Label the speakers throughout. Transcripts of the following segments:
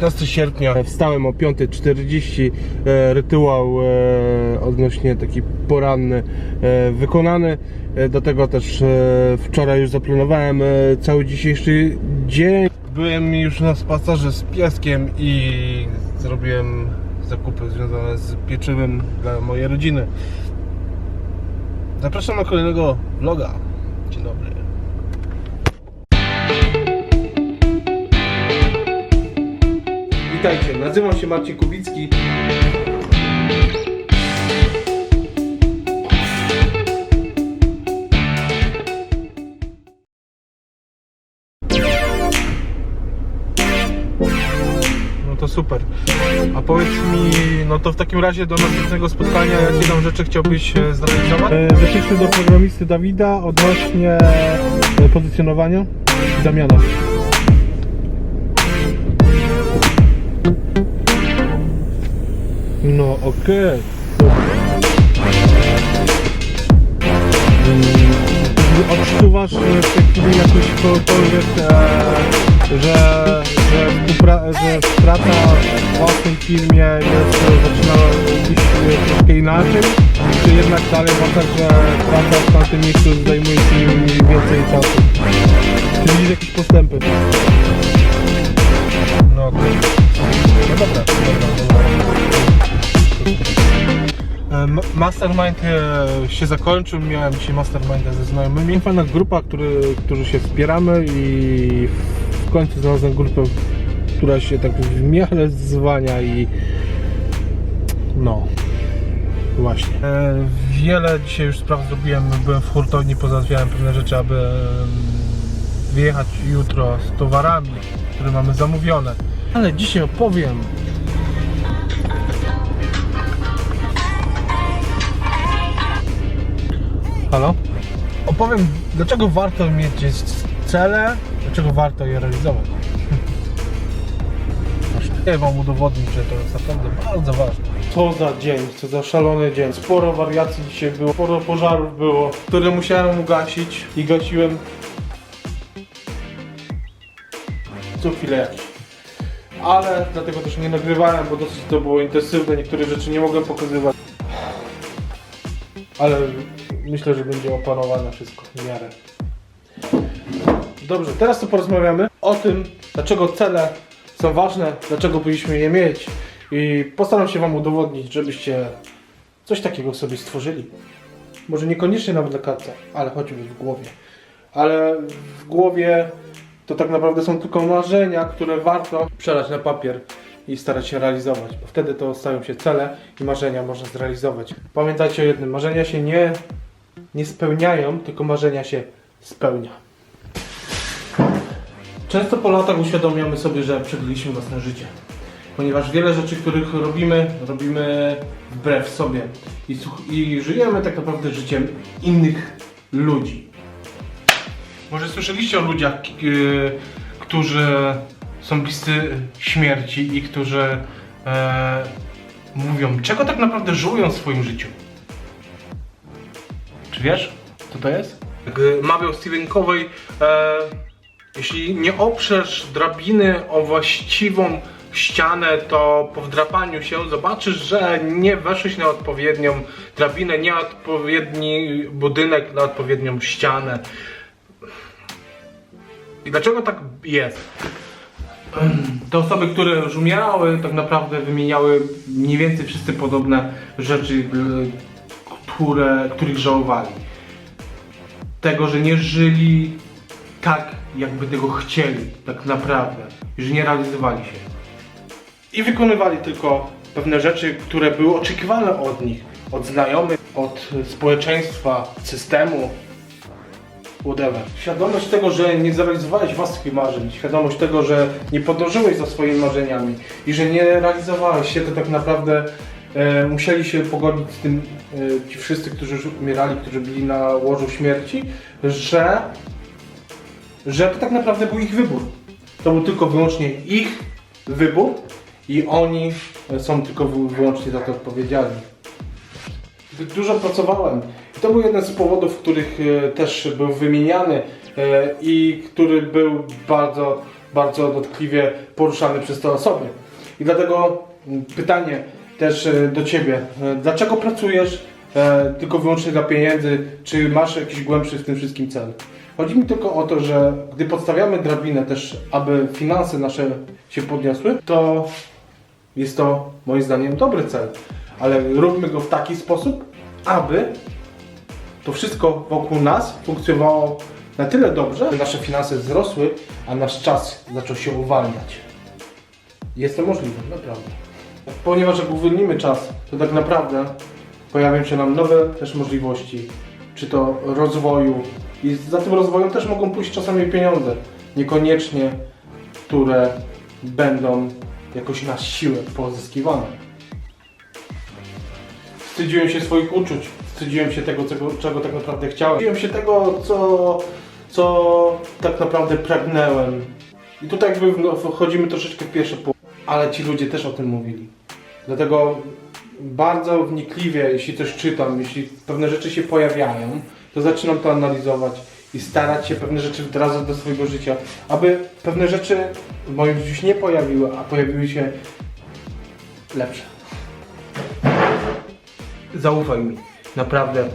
Speaker 1: 19 sierpnia wstałem o 5.40, e, rytuał e, odnośnie taki poranny e, wykonany. E, do tego też wczoraj już zaplanowałem cały dzisiejszy dzień. Byłem już na spacerze z pieskiem i zrobiłem zakupy związane z pieczywem dla mojej rodziny. Zapraszam na kolejnego vloga. Dzień dobry. Witajcie, nazywam się Marcin Kubicki. No to super. A powiedz mi, no to w takim razie do następnego spotkania, jakie tam rzeczy chciałbyś e, zrealizować? Wyszliśmy do programisty Dawida odnośnie e, pozycjonowania Damiana. No okej. Mm, Odczuwasz w tej chwili jakoś kogokolwiek, e, że, że, współpra- że praca w własnej firmie jest, e, zaczyna iść e, troszkę inaczej? Czy jednak dalej uważasz, że praca w tamtym miejscu zajmuje ci więcej czasu? Czy widzisz jakieś postępy? No okej. No dobra, dobra, dobra. Ma- Mastermind e, się zakończył, miałem dzisiaj masterminda ze znajomymi. Fajna grupa, który, którzy się wspieramy i w końcu znalazłem grupę, która się tak w miarę zwania i no właśnie. E, Wiele dzisiaj już spraw zrobiłem, byłem w hurtowni, pozałatwiałem pewne rzeczy, aby wyjechać jutro z towarami, które mamy zamówione. Ale dzisiaj opowiem Halo? Opowiem, dlaczego warto mieć cele, dlaczego warto je realizować. Chcę Wam udowodnić, że to jest naprawdę bardzo ważne. Co za dzień, co za szalony dzień. Sporo wariacji dzisiaj było, sporo pożarów było, które musiałem ugasić i gasiłem co chwilę. Ale dlatego też nie nagrywałem, bo dosyć to było intensywne, niektóre rzeczy nie mogłem pokazywać. Ale myślę, że będzie opanowane wszystko w miarę. Dobrze, teraz to porozmawiamy o tym, dlaczego cele są ważne, dlaczego powinniśmy je mieć. I postaram się Wam udowodnić, żebyście coś takiego sobie stworzyli. Może niekoniecznie nawet dla kaca, ale choćby w głowie. Ale w głowie to tak naprawdę są tylko marzenia, które warto przelać na papier i starać się realizować, bo wtedy to stają się cele i marzenia można zrealizować. Pamiętajcie o jednym, marzenia się nie, nie spełniają, tylko marzenia się spełnia. Często po latach uświadamiamy sobie, że przegraliśmy własne życie. Ponieważ wiele rzeczy, których robimy, robimy wbrew sobie. I, I żyjemy tak naprawdę życiem innych ludzi. Może słyszeliście o ludziach, yy, którzy są bliscy śmierci i którzy e, mówią, czego tak naprawdę żałują w swoim życiu. Czy wiesz, co to jest? Jak y, mawiał Stephen Covey, e, jeśli nie oprzesz drabiny o właściwą ścianę, to po wdrapaniu się zobaczysz, że nie weszłeś na odpowiednią drabinę, nie odpowiedni budynek na odpowiednią ścianę. I dlaczego tak jest? Te osoby, które już umierały, tak naprawdę wymieniały mniej więcej wszyscy podobne rzeczy, y, które, których żałowali. Tego, że nie żyli tak, jakby tego chcieli, tak naprawdę, i że nie realizowali się. I wykonywali tylko pewne rzeczy, które były oczekiwane od nich, od znajomych, od społeczeństwa, systemu, whatever. Świadomość tego, że nie zrealizowałeś własnych marzeń, świadomość tego, że nie podążyłeś za swoimi marzeniami i że nie realizowałeś się, to tak naprawdę e, musieli się pogodzić z tym e, ci wszyscy, którzy już umierali, którzy byli na łożu śmierci, że, że to tak naprawdę był ich wybór. To był tylko wyłącznie ich wybór i oni są tylko wy- wyłącznie za to odpowiedzialni. Dużo pracowałem. To był jeden z powodów, których e, też był wymieniany e, i który był bardzo bardzo dotkliwie poruszany przez te osoby. I dlatego pytanie też e, do Ciebie. E, Dlaczego pracujesz e, tylko wyłącznie dla pieniędzy? Czy masz jakiś głębszy w tym wszystkim cel? Chodzi mi tylko o to, że gdy podstawiamy drabinę też, aby finanse nasze się podniosły, to jest to moim zdaniem dobry cel. Ale róbmy go w taki sposób, aby to wszystko wokół nas funkcjonowało na tyle dobrze, że nasze finanse wzrosły, a nasz czas zaczął się uwalniać. Jest to możliwe, naprawdę. Ponieważ jak uwolnimy czas, to tak naprawdę pojawią się nam nowe też możliwości, czy to rozwoju. I za tym rozwojem też mogą pójść czasami pieniądze, niekoniecznie, które będą jakoś na siłę pozyskiwane. Wstydziłem się swoich uczuć, wstydziłem się tego, czego, czego tak naprawdę chciałem. Wstydziłem się tego, co, co tak naprawdę pragnęłem. I tutaj jakby wchodzimy troszeczkę w pierwsze pół. Ale ci ludzie też o tym mówili. Dlatego bardzo wnikliwie, jeśli coś czytam, jeśli pewne rzeczy się pojawiają, to zaczynam to analizować i starać się pewne rzeczy wdrażać do swojego życia, aby pewne rzeczy w moim życiu się nie pojawiły, a pojawiły się lepsze. Zaufaj mi, naprawdę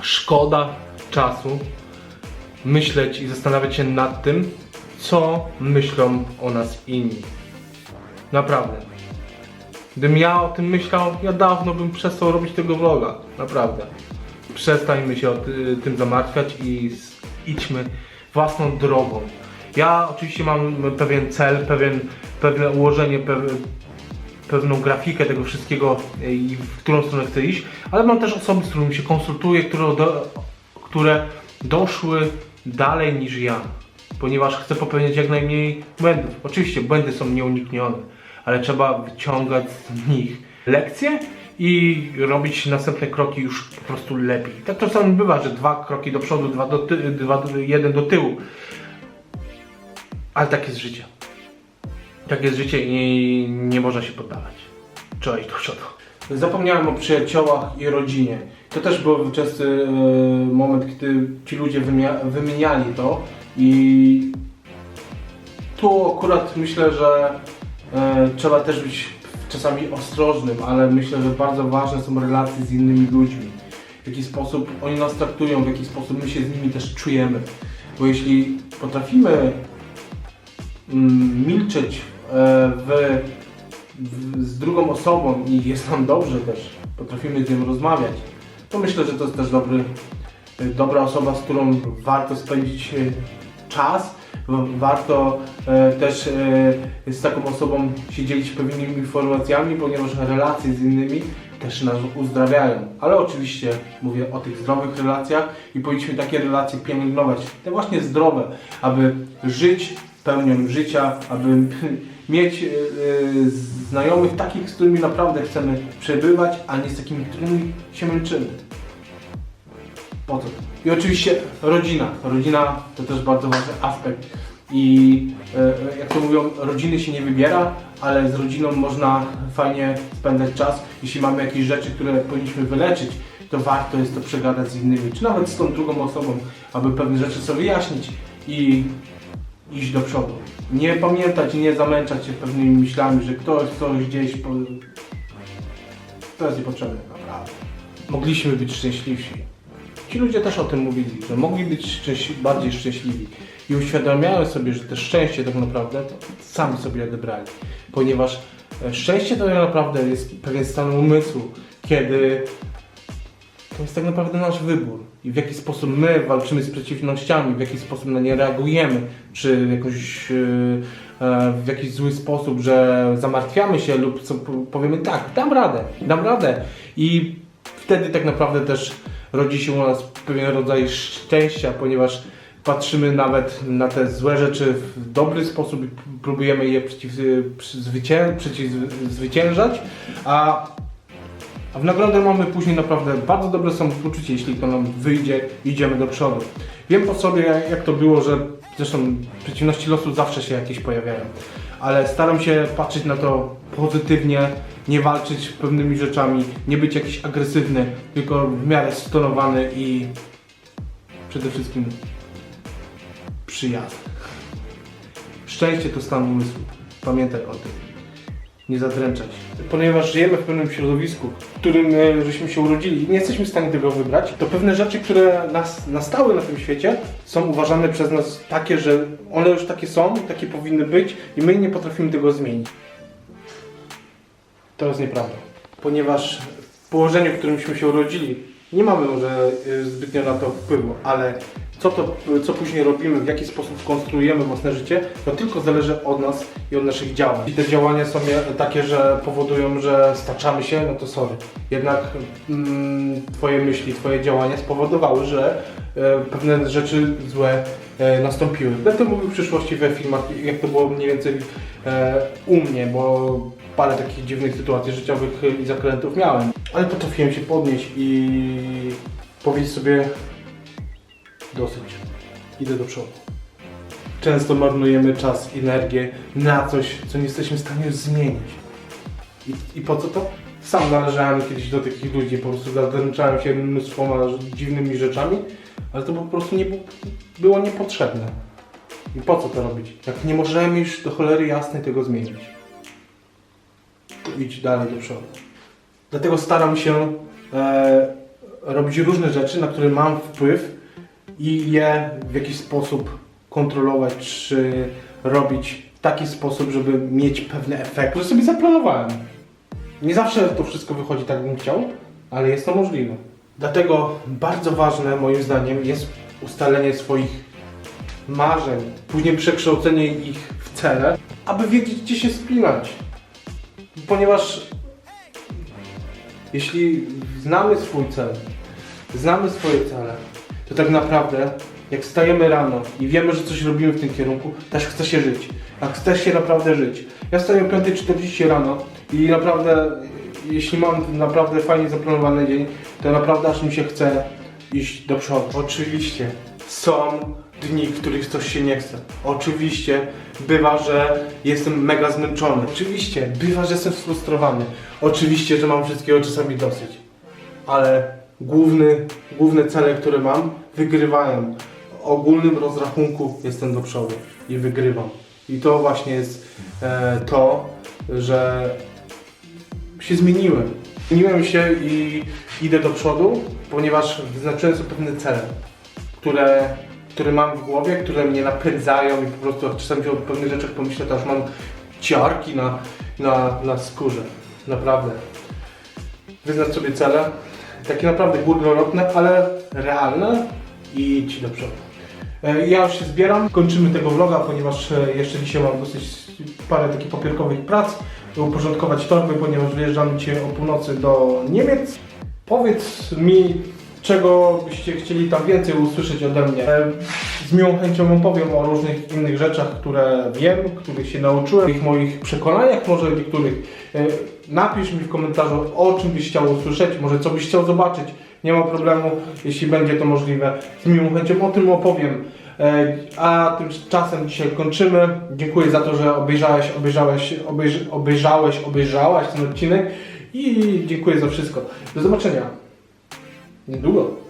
Speaker 1: szkoda czasu myśleć i zastanawiać się nad tym, co myślą o nas inni. Naprawdę. Gdybym ja o tym myślał, ja dawno bym przestał robić tego vloga. Naprawdę. Przestańmy się o ty, tym zamartwiać i idźmy własną drogą. Ja oczywiście mam pewien cel, pewien, pewne ułożenie, pew, pewną grafikę tego wszystkiego i w którą stronę chcę iść, ale mam też osoby, z którymi się konsultuję, które, do, które doszły dalej niż ja, ponieważ chcę popełniać jak najmniej błędów. Oczywiście błędy są nieuniknione, ale trzeba wyciągać z nich lekcje i robić następne kroki już po prostu lepiej. Tak czasami bywa, że dwa kroki do przodu, dwa do ty, dwa, jeden do tyłu, ale tak jest życie. Tak jest życie i nie można się poddawać. Trzeba iść do przodu. Zapomniałem o przyjaciołach i rodzinie. To też był częsty e, moment, gdy ci ludzie wymia- wymieniali to i tu akurat myślę, że trzeba też być czasami ostrożnym, ale myślę, że bardzo ważne są relacje z innymi ludźmi. W jaki sposób oni nas traktują, w jaki sposób my się z nimi też czujemy. Bo jeśli potrafimy mm, milczeć e, w, w, z drugą osobą i jest nam dobrze też, potrafimy z nią rozmawiać, to myślę, że to jest też dobry, e, dobra osoba, z którą warto spędzić e, czas. W- Warto e, też e, z taką osobą się dzielić pewnymi informacjami, ponieważ relacje z innymi też nas uzdrawiają. Ale oczywiście mówię o tych zdrowych relacjach i powinniśmy takie relacje pielęgnować. Te właśnie zdrowe, aby żyć pełnią życia, aby mieć e, znajomych takich, z którymi naprawdę chcemy przebywać, a nie z takimi, którymi się męczymy. Po to. I oczywiście rodzina. Rodzina to też bardzo ważny aspekt. I e, jak to mówią, rodziny się nie wybiera, ale z rodziną można fajnie spędzać czas. Jeśli mamy jakieś rzeczy, które powinniśmy wyleczyć, to warto jest to przegadać z innymi, czy nawet z tą drugą osobą, aby pewne rzeczy sobie wyjaśnić i iść do przodu. Nie pamiętać i nie zamęczać się pewnymi myślami, że ktoś coś gdzieś po... To jest niepotrzebne, naprawdę. Mogliśmy być szczęśliwsi. Ci ludzie też o tym mówili, że mogli być bardziej szczęśliwi i uświadamiają sobie, że to szczęście tak naprawdę to sami sobie odebrali. Ponieważ e, szczęście to tak naprawdę jest pewien stan umysłu, kiedy to jest tak naprawdę nasz wybór i w jaki sposób my walczymy z przeciwnościami, w jaki sposób na nie reagujemy, czy jakoś, e, e, w jakiś zły sposób, że zamartwiamy się lub co, po- powiemy tak, dam radę, dam radę i wtedy tak naprawdę też rodzi się u nas pewien rodzaj szczęścia, ponieważ patrzymy nawet na te złe rzeczy w dobry sposób i próbujemy je przeciw, zwycię, przeciwzwyciężać, a w nagrodę mamy później naprawdę bardzo dobre samopoczucie, jeśli to nam wyjdzie i idziemy do przodu. Wiem po sobie, jak to było, że zresztą przeciwności losu zawsze się jakieś pojawiają, ale staram się patrzeć na to pozytywnie, nie walczyć pewnymi rzeczami, nie być jakiś agresywny, tylko w miarę stonowany i przede wszystkim przyjazny. Szczęście to stan umysłu. Pamiętaj o tym. Nie zadręczaj się. Ponieważ żyjemy w pewnym środowisku, w którym e, żeśmy się urodzili i nie jesteśmy w stanie tego wybrać, to pewne rzeczy, które nas nastały na tym świecie, są uważane przez nas takie, że one już takie są, takie powinny być i my nie potrafimy tego zmienić. To jest nieprawda. Ponieważ w położeniu, w którymśmy się urodzili, nie mamy może y, zbytnio na to wpływu, ale co, to, co później robimy, w jaki sposób konstruujemy własne życie, to tylko zależy od nas i od naszych działań. I te działania są takie, że powodują, że staczamy się, no to sorry. Jednak mm, Twoje myśli, Twoje działania spowodowały, że e, pewne rzeczy złe e, nastąpiły. Będę mówił w przyszłości we filmach, jak to było mniej więcej e, u mnie, bo parę takich dziwnych sytuacji życiowych i zakrętów miałem. Ale potrafiłem się podnieść i powiedzieć sobie dosyć. Idę do przodu. Często marnujemy czas energię na coś, co nie jesteśmy w stanie zmienić. I, I po co to? Sam należałem kiedyś do takich ludzi, po prostu zadręczałem się mnóstwoma dziwnymi rzeczami, ale to po prostu nie było niepotrzebne. I po co to robić? Jak nie możemy już do cholery jasnej tego zmienić. Idź dalej do przodu. Dlatego staram się e, robić różne rzeczy, na które mam wpływ i je w jakiś sposób kontrolować, czy robić w taki sposób, żeby mieć pewne efekty, które sobie zaplanowałem. Nie zawsze to wszystko wychodzi tak, bym chciał, ale jest to możliwe. Dlatego bardzo ważne moim zdaniem jest ustalenie swoich marzeń, później przekształcenie ich w cele, aby wiedzieć, gdzie się spinać. Ponieważ jeśli znamy swój cel, znamy swoje cele, to tak naprawdę jak wstajemy rano i wiemy, że coś robimy w tym kierunku, też chce się żyć. A chce się naprawdę żyć. Ja wstaję o 5.40 rano i naprawdę, jeśli mam naprawdę fajnie zaplanowany dzień, to naprawdę aż mi się chce iść do przodu. Oczywiście są dni, w których coś się nie chce. Oczywiście bywa, że jestem mega zmęczony. Oczywiście bywa, że jestem sfrustrowany. Oczywiście, że mam wszystkiego czasami dosyć. Ale główny, główne cele, które mam, wygrywają. W ogólnym rozrachunku jestem do przodu i wygrywam. I to właśnie jest e, to, że się zmieniłem. Zmieniłem się i idę do przodu, ponieważ wyznaczyłem sobie pewne cele, które, które mam w głowie, które mnie napędzają i po prostu czasami o pewnych rzeczach pomyślę, to aż mam ciarki na, na, na skórze. Naprawdę. Wyznacz sobie cele, takie naprawdę górnolotne, ale realne i idź do przodu. E, Ja już się zbieram, kończymy tego vloga, ponieważ e, jeszcze dzisiaj mam dosyć parę takich papierkowych prac, uporządkować torby, ponieważ wyjeżdżamy dzisiaj o północy do Niemiec. Powiedz mi, czego byście chcieli tam więcej usłyszeć ode mnie. E, Z miłą chęcią opowiem o różnych innych rzeczach, które wiem, których się nauczyłem, ich moich przekonaniach może niektórych. E, Napisz mi w komentarzu, o czym byś chciał usłyszeć, może co byś chciał zobaczyć. Nie ma problemu, jeśli będzie to możliwe. Z miłą chęcią o tym opowiem. E, A tymczasem dzisiaj kończymy. Dziękuję za to, że obejrzałeś, obejrzałeś, obejrz, obejrzałeś, obejrzałaś ten odcinek i dziękuję za wszystko. Do zobaczenia. Em duas?